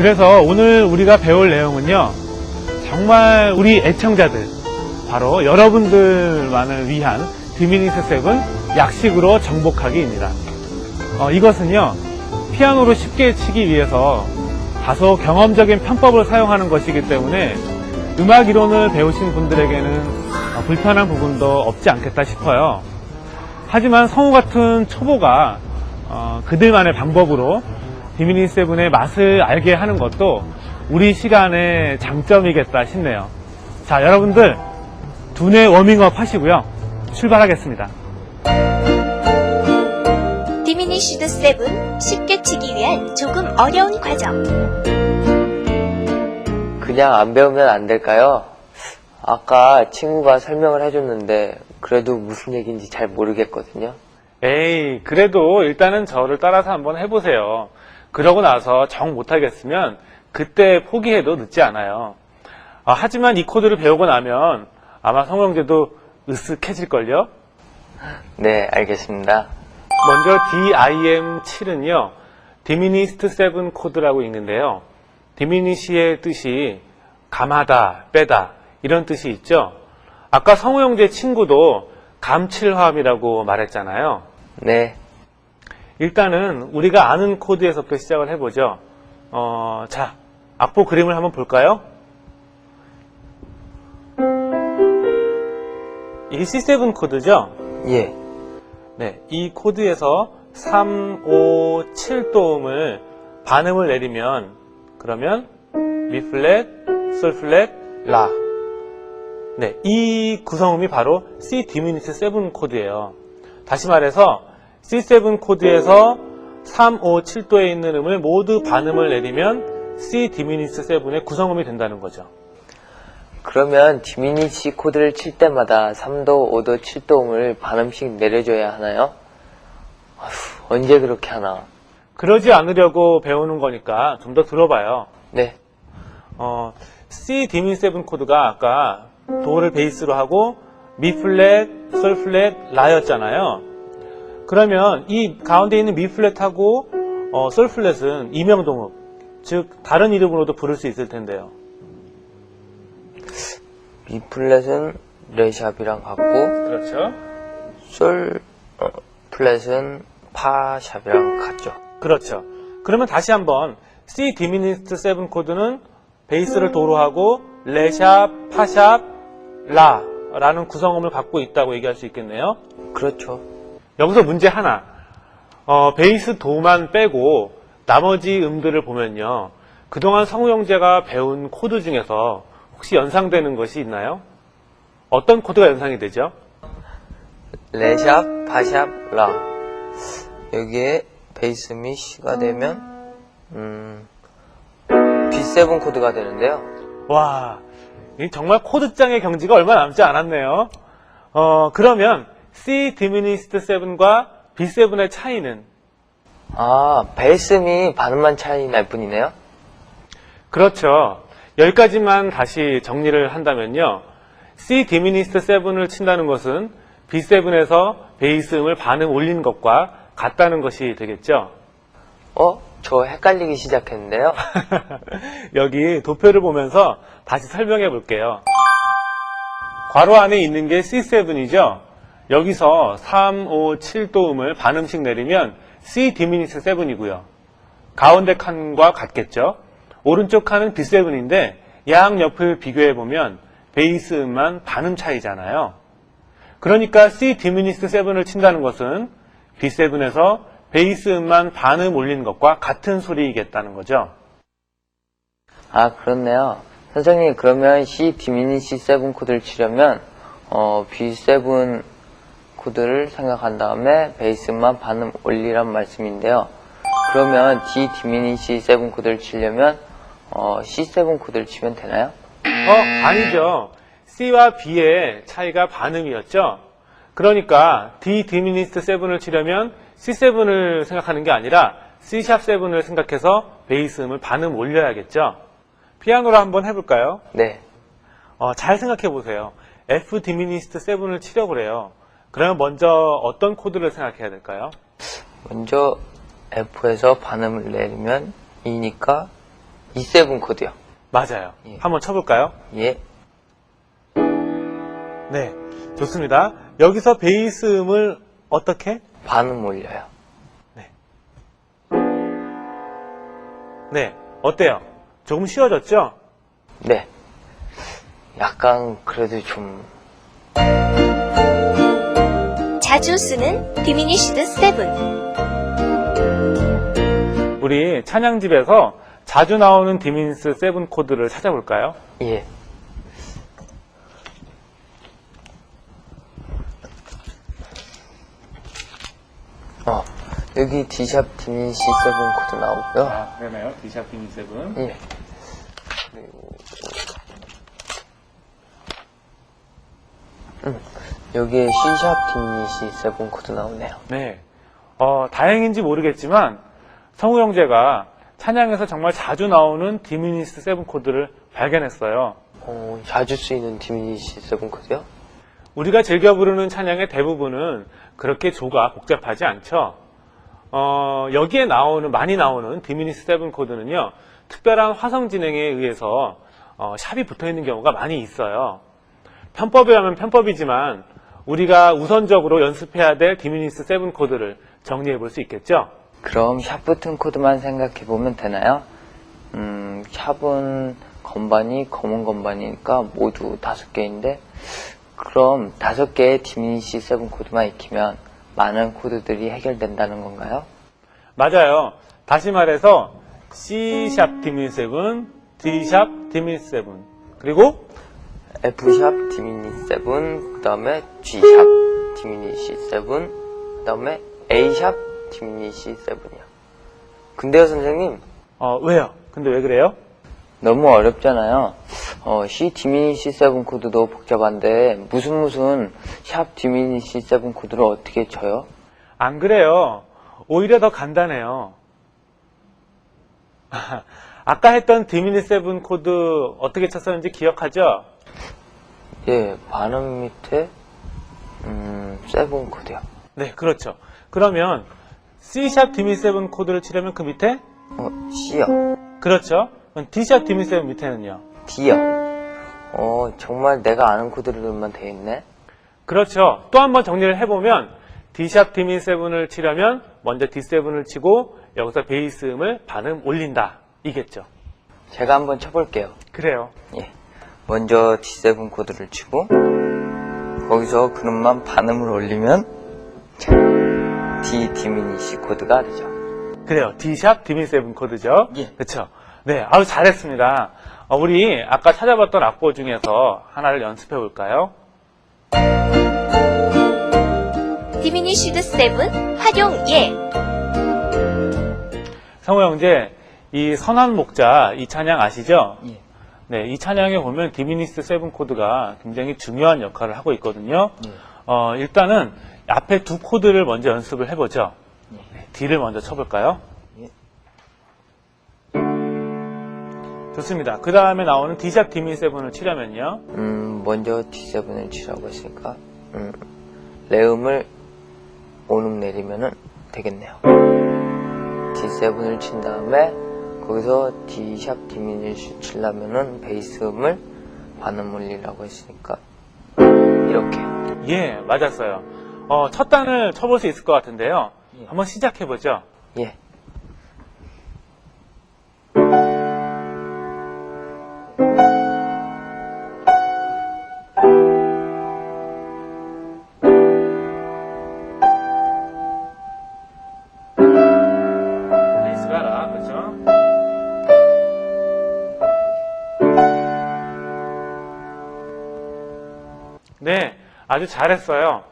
그래서 오늘 우리가 배울 내용은요, 정말 우리 애청자들, 바로 여러분들만을 위한 디미니스 세븐 약식으로 정복하기입니다. 어, 이것은요, 피아노로 쉽게 치기 위해서 다소 경험적인 편법을 사용하는 것이기 때문에 음악 이론을 배우신 분들에게는 어, 불편한 부분도 없지 않겠다 싶어요. 하지만 성우 같은 초보가 어, 그들만의 방법으로 디미니 세븐의 맛을 알게 하는 것도 우리 시간의 장점이겠다 싶네요. 자, 여러분들 두뇌 워밍업 하시고요. 출발하겠습니다. 디미니쉬드 세븐 쉽게 치기 위한 조금 어려운 과정. 그냥 안 배우면 안 될까요? 아까 친구가 설명을 해줬는데 그래도 무슨 얘기인지 잘 모르겠거든요. 에이, 그래도 일단은 저를 따라서 한번 해보세요. 그러고 나서 정 못하겠으면 그때 포기해도 늦지 않아요. 아, 하지만 이 코드를 배우고 나면 아마 성형제도 으쓱해질걸요? 네, 알겠습니다. 먼저 DIM7은요, 디미니스트 7 코드라고 읽는데요. 디미니시의 뜻이 감하다, 빼다, 이런 뜻이 있죠. 아까 성우 형제 친구도 감칠화음이라고 말했잖아요. 네, 일단은 우리가 아는 코드에서부터 시작을 해보죠. 어, 자, 악보 그림을 한번 볼까요? 이게 C7 코드죠? 예, 네, 이 코드에서 3, 5, 7도음을 반음을 내리면 그러면 미 플랫, 솔 플랫, 라. 네, 이 구성음이 바로 C 디미니스 7 코드예요. 다시 말해서 C7 코드에서 3, 5, 7도에 있는 음을 모두 반음을 내리면 C 디미니스 7의 구성음이 된다는 거죠. 그러면 디미니시 코드를 칠 때마다 3도, 5도, 7도 음을 반음씩 내려줘야 하나요? 아휴, 언제 그렇게 하나? 그러지 않으려고 배우는 거니까 좀 더 들어봐요. 네, 어, C 디민 7 코드가 아까 도를 베이스로 하고 미 플랫, 솔 플랫, 라였잖아요. 그러면 이 가운데 있는 미 플랫하고 어, 솔 플랫은 이명동읍, 즉 다른 이름으로도 부를 수 있을 텐데요. 미 플랫은 레샵이랑 같고 그렇죠. 솔 어, 플랫은 파샵이랑 같죠. 그렇죠. 그러면 다시 한번 C 디미니스트 7 코드는 베이스를 도로 하고 레샵, 파샵, 라라는 구성음을 갖고 있다고 얘기할 수 있겠네요. 그렇죠. 여기서 문제 하나. 어, 베이스 도만 빼고 나머지 음들을 보면요. 그동안 성우 형제가 배운 코드 중에서 혹시 연상되는 것이 있나요? 어떤 코드가 연상이 되죠? 레샵, 파샵, 라. 여기에 베이스 미 C가 되면 음, B7 코드가 되는데요. 와, 이 정말 코드장의 경지가 얼마 남지 않았네요. 어, 그러면 C 디미니스트 7과 B7의 차이는 아, 베이스 미 반음만 차이 날 뿐이네요. 그렇죠. 여기까지만 다시 정리를 한다면요. C 디미니스트 7을 친다는 것은 B7에서 베이스 음을 반음 올린 것과 같다는 것이 되겠죠. 어? 저 헷갈리기 시작했는데요. 여기 도표를 보면서 다시 설명해 볼게요. ጓ로 안에 있는 게 C7이죠. 여기서 3, 5, 7도음을 반음씩 내리면 C 디미니스 7이고요. 가운데 칸과 같겠죠. 오른쪽 칸은 B7인데 양 옆을 비교해 보면 베이스 음만 반음 차이잖아요. 그러니까 C 디미니스 7을 친다는 것은 B7에서 베이스 음만 반음 올린 것과 같은 소리이겠다는 거죠. 아, 그렇네요. 선생님, 그러면 C 디미니시 7 코드를 치려면 어, B7 코드를 생각한 다음에 베이스만 반음 올리란 말씀인데요. 그러면 D 디미니시 7 코드를 치려면 어, C7 코드를 치면 되나요? 어, 아니죠. C와 B의 차이가 반음이었죠. 그러니까 D 디미니스트 7을 치려면 C7을 생각하는 게 아니라 C샵 7을 생각해서 베이스 음을 반음 올려야겠죠. 피아노로 한번 해볼까요? 네. 어, 잘 생각해 보세요. F 디미니스트 7을 치려고 그래요. 그러면 먼저 어떤 코드를 생각해야 될까요? 먼저 F에서 반음을 내리면 E니까 E7 코드요. 맞아요. 예. 한번 쳐볼까요? 예. 네, 좋습니다. 여기서 베이스 음을 어떻게? 반음 올려요. 네, 어때요? 조금 쉬워졌죠? 네. 약간 그래도 좀 자주 쓰는 디미니시드 세븐. 우리 찬양집에서 자주 나오는 디민스 세븐 코드를 찾아볼까요? 예. 어, 여기 D샵 디미시 7 코드 나오고요. 아, 그러네요. D샵 디민 세븐. 예. 그리고 음, 여기에 C샵 디미시 7 코드 나오네요. 네. 어, 다행인지 모르겠지만 성우 형제가 찬양에서 정말 자주 나오는 디미니스 세븐 코드를 발견했어요. 어, 자주 쓰이는 디미시 7 코드요? 우리가 즐겨 부르는 찬양의 대부분은 그렇게 조가 복잡하지 않죠. 어, 여기에 나오는 많이 나오는 디미니스 세븐 코드는요. 특별한 화성 진행에 의해서 어, 샵이 붙어 있는 경우가 많이 있어요. 편법이라면 편법이지만 우리가 우선적으로 연습해야 될 디미니스 세븐 코드를 정리해 볼 수 있겠죠. 그럼 샵 붙은 코드만 생각해 보면 되나요? 음, 샵은 건반이 검은 건반이니까 모두 다섯 개인데 그럼 다섯 개의 디미니시 세븐 코드만 익히면 많은 코드들이 해결된다는 건가요? 맞아요. 다시 말해서 C 샵 디미니 세븐, D 샵 디미니 세븐, 그리고 F샵 디미니 세븐, 그 다음에 G샵 디미니시 세븐, 그 다음에 A샵 디미니시 세븐이요. 근데요 선생님 어, 왜요? 근데 왜 그래요? 너무 어렵잖아요. 어, C 디미니시 7 코드도 복잡한데 무슨 무슨 샵 디미니시 7 코드를 어떻게 쳐요? 안 그래요. 오히려 더 간단해요. 아까 했던 디미니 세븐 코드 어떻게 쳤었는지 기억하죠? 예, 반음 밑에 음, 7 코드요. 네, 그렇죠. 그러면 C샵 디미니 세븐 코드를 치려면 그 밑에 어, C요. 그렇죠. D샵 디미니 세븐 밑에는요. D요. 어, 정말 내가 아는 코드를 넣으면 되겠네. 그렇죠. 또 한번 정리를 해보면 D샵 디미니 세븐을 치려면 먼저 D7을 치고 여기서 베이스 음을 반음 올린다. 이겠죠. 제가 한번 쳐볼게요. 그래요. 예. 먼저 D7 코드를 치고 거기서 그놈만 반음을 올리면 자, D 디미니시 코드가 되죠. 그래요. D샵 디미 세븐 코드죠. 예. 그렇죠. 네, 아주 잘했습니다. 어, 우리 아까 찾아봤던 악보 중에서 하나를 연습해 볼까요? 디미니 시드 세븐 활용 예. 성호 형제, 이 선한 목자 이 찬양 아시죠? 예. 네, 이 찬양에 보면 디미니스 세븐 코드가 굉장히 중요한 역할을 하고 있거든요. 예. 어, 일단은 앞에 두 코드를 먼저 연습을 해보죠. 예. 네, D를 먼저 쳐볼까요? 예. 좋습니다. 그 다음에 나오는 D샵 디미 세븐을 치려면요. 음, 먼저 D7을 치라고 했으니까, 음, 레음을 오름 내리면은 되겠네요. D7을 친 다음에, 거기서 D샵 디미니를 치려면은 베이스 음을 반음 올리라고 했으니까, 이렇게. 예, 맞았어요. 어, 첫 단을 쳐볼 수 있을 것 같은데요. 예. 한번 시작해보죠. 예. 아주 잘했어요.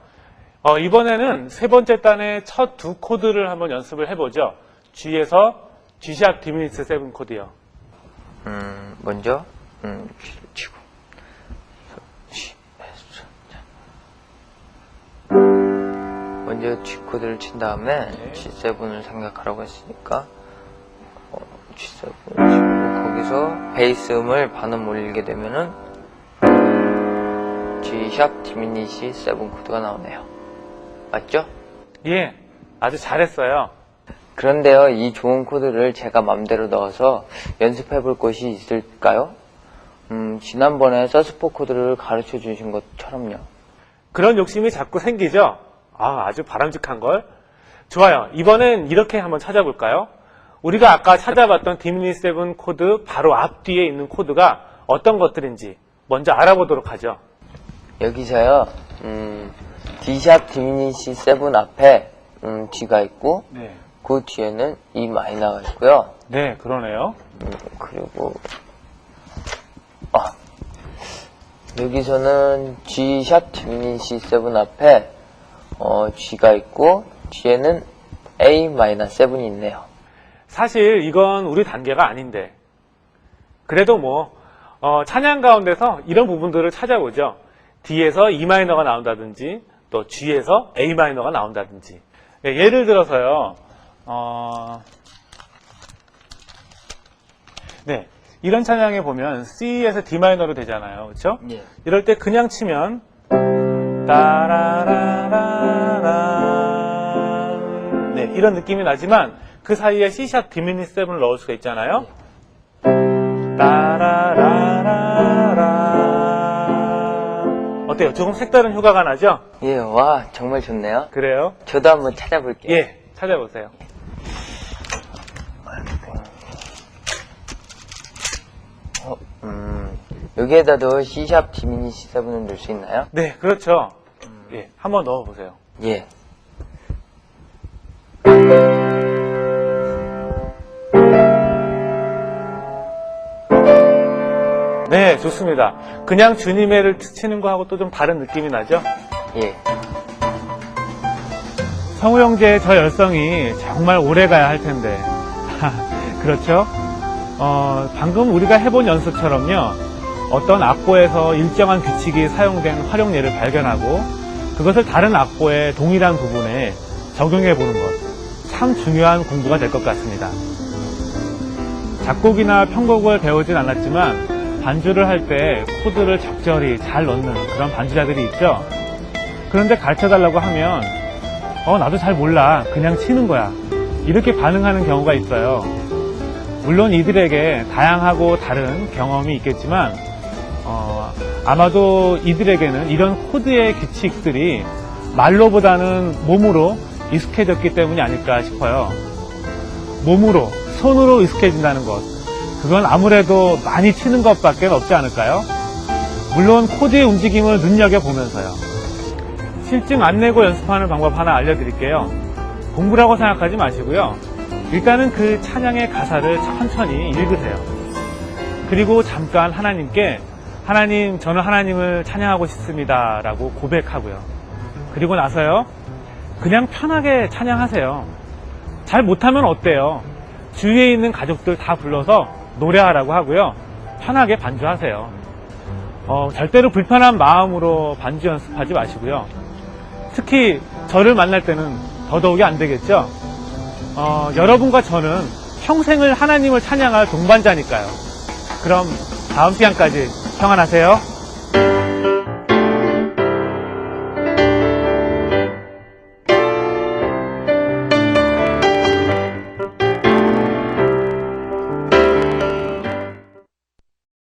어, 이번에는 세 번째 단의 첫 두 코드를 한번 연습을 해보죠. G에서 G샵 디미니스 세븐 코드요. 음, 먼저, 음, G를 치고. G. 먼저 G 코드를 친 다음에 네. G7을 생각하라고 했으니까, 어, G7을 치고, 거기서 베이스 음을 반음 올리게 되면은, G샵 디미니시 7 코드가 나오네요. 맞죠? 예, 아주 잘했어요. 그런데요, 이 좋은 코드를 제가 맘대로 넣어서 연습해 볼 곳이 있을까요? 음, 지난번에 서스포 코드를 가르쳐 주신 것처럼요. 그런 욕심이 자꾸 생기죠? 아, 아주 바람직한 걸. 좋아요. 이번엔 이렇게 한번 찾아볼까요? 우리가 아까 찾아봤던 디미니 세븐 코드 바로 앞뒤에 있는 코드가 어떤 것들인지 먼저 알아보도록 하죠. 여기서요, 음, D샵 디미니시 7 앞에, 음, G가 있고, 네. 그 뒤에는 E 마이너가 있고요. 네, 그러네요. 음, 그리고, 아, 여기서는 G샵 디미니시 7 앞에, 어, G가 있고, 뒤에는 A 마이너 7이 있네요. 사실 이건 우리 단계가 아닌데. 그래도 뭐, 어, 찬양 가운데서 이런 부분들을 찾아보죠. D에서 E 마이너가 나온다든지, 또 G에서 A 마이너가 나온다든지. 예, 예를 들어서요, 어, 네. 이런 찬양에 보면 C에서 D 마이너로 되잖아요. 그렇죠? 예. 이럴 때 그냥 치면 따라라라라 네 이런 느낌이 나지만 그 사이에 C샵 디미니 7을 넣을 수가 있잖아요 따 어때요? 조금 색다른 효과가 나죠? 예, 와, 정말 좋네요. 그래요? 저도 한번 찾아볼게요. 예 찾아보세요 어, 음, 여기에다도 C샵 디미니시 7을 넣을 수 있나요? 네 그렇죠 예 한번 넣어보세요 예. 네 좋습니다 그냥 주님의를 치는 거하고 또 좀 다른 느낌이 나죠? 예. 성우 형제의 저 열성이 정말 오래 가야 할 텐데. 그렇죠? 어, 방금 우리가 해본 연습처럼요. 어떤 악보에서 일정한 규칙이 사용된 활용 예를 발견하고 그것을 다른 악보의 동일한 부분에 적용해 보는 것. 참 중요한 공부가 될 것 같습니다. 작곡이나 편곡을 배우진 않았지만 반주를 할 때 코드를 적절히 잘 넣는 그런 반주자들이 있죠. 그런데 가르쳐 달라고 하면 어, 나도 잘 몰라. 그냥 치는 거야. 이렇게 반응하는 경우가 있어요. 물론 이들에게 다양하고 다른 경험이 있겠지만, 어, 아마도 이들에게는 이런 코드의 규칙들이 말로보다는 몸으로 익숙해졌기 때문이 아닐까 싶어요. 몸으로, 손으로 익숙해진다는 것. 그건 아무래도 많이 치는 것밖에 없지 않을까요? 물론 코드의 움직임을 눈여겨보면서요. 실증 안 내고 연습하는 방법 하나 알려드릴게요. 공부라고 생각하지 마시고요. 일단은 그 찬양의 가사를 천천히 읽으세요. 그리고 잠깐 하나님께 하나님, 저는 하나님을 찬양하고 싶습니다. 라고 고백하고요. 그리고 나서요. 그냥 편하게 찬양하세요. 잘 못하면 어때요? 주위에 있는 가족들 다 불러서 노래하라고 하고요. 편하게 반주하세요. 어, 절대로 불편한 마음으로 반주 연습하지 마시고요. 특히 저를 만날 때는 더더욱이 안 되겠죠. 어, 여러분과 저는 평생을 하나님을 찬양할 동반자니까요. 그럼 다음 시간까지 평안하세요.